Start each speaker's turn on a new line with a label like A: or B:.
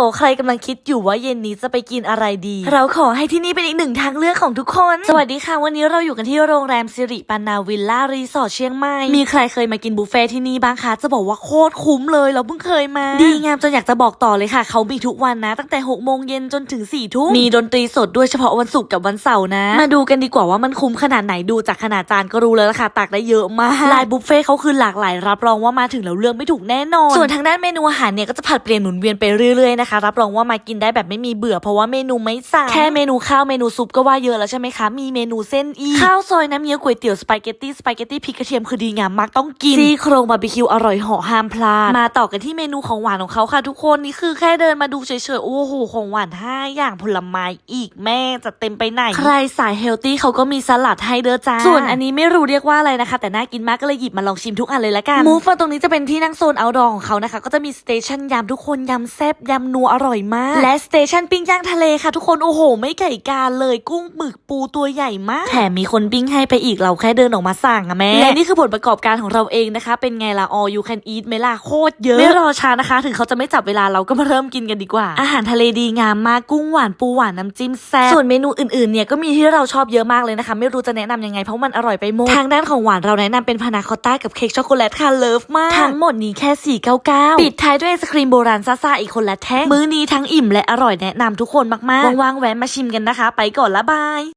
A: ลใครกำลังคิดอยู่ว่าเย็นนี้จะไปกินอะไรดี เราขอให้ที่นี่เป็นอีกหนึ่งทางเลือกของทุกคน สวัสดีค่ะ วันนี้เราอยู่กันที่โรงแรมสิริปันนาวิลล่ารีสอร์ทเชียงใหม่ มีใครเคยมากินบุฟเฟ่ที่นี่บ้างคะจะบอกว่าโคตรคุ้มเลย เราเพิ่งเคยมา ดีงามจนอยากจะบอกต่อเลยค่ะ เขามีทุกวันนะ ตั้งแต่6กโมงเย็นจนถึง4ี่ทุ่มมีดนตรีสดด้วยเฉพาะวันศุกร์กับวันเสาร์นะ มาดูกันดีกว่าว่ามันคุ้มขนาดไหนดูจากขนาดจานก็รู้แล้วล่ะค่ะตักได้เยอะมากลายบุฟเฟ่เขาคือหลากหลายรับรองว่ามาถึงแล้วเลือกไม่ถูกแน่นอน ส่วนทางด้านเมนูอาหารเนี่ยก็จะผัดเปลี่ยนหมุนเวียนไปเรื่อยๆนะคะ รับรองว่ามากินได้แบบไม่มีเบื่อเพราะว่าเมนูไม่ซ้ำแค่เมนูข้าวเมนูซุปก็ว่าเยอะแล้วใช่ไหมคะ มีเมนูเส้นอีกข้าวซอยน้ำเงี้ยวก๋วยเตี๋ยวสปาเกตตี้สปาเกตตี้พริกกระเทียมคือดีงามมากต้องกินซี่โครงบาร์บีคิวอร่อยเหาะห้ามพลาดมาต่อกันที่เมนูของหวานของเขาค่ะ ทุกคนนี่คือแค่เดินมาดูเฉยๆโอ้โหของหวานห้าอย่างผลไม้อีกแม่จะเต็มไปไหนใครสายเฮลตี้เขาก็มีสลัดให้เด้อจ้าส่วนอันนี้ไม่รู้เรียกว่าอะไรนะคะ แต่น่ากินมากก็เลยหยิบมาลองชิมทุกอันเลยละกันมูฟตรงนี้จะเป็นที่นั่งโซนเอาดอของเขานะคะ ก็จะมีสเตชันยำทุกคนยำแซ่บยำนัวอร่อยมาก และสเตชันปิ้งย่างทะเลค่ะทุกคนโอ้โห ไม่ไก่กาเลยกุ้งหมึกปูตัวใหญ่มากแถมมีคนปิ้งให้ไปอีกเราแค่เดินออกมาสั่งอะแม่และนี่คือผลประกอบการของเราเองนะคะ เป็นไงล่ะ all you can eat ไหมล่ะโคตรเยอะไม่รอช้านะคะ ถึงเขาจะไม่จับเวลาเราก็มาเริ่มกินกันดีกว่า อาหารทะเลดีงามมากกุ้งหวานปูหวานน้ำจิ้มแซ่บส่วนเมนูอื่นๆเนี่ยก็มีที่เราชอบเยอะมากเลยนะคะ ไม่รู้จะแนะนำยังไงเพราะมันอร่อยไปหมดทางด้านของหวานเราแนะนำเป็นพานาคอตต้ากับเค้กช็อกโกแลตค่ะเลิฟมากทั้งหมดนี้แค่499ปิดท้ายด้วยไอศครีมโบราณซ่าๆอีกคนละแท่งมื้อนี้ทั้งอิ่มและอร่อยแนะนำทุกคนมากๆ ว่างๆแวะมาชิมกันนะคะ ไปก่อนละบาย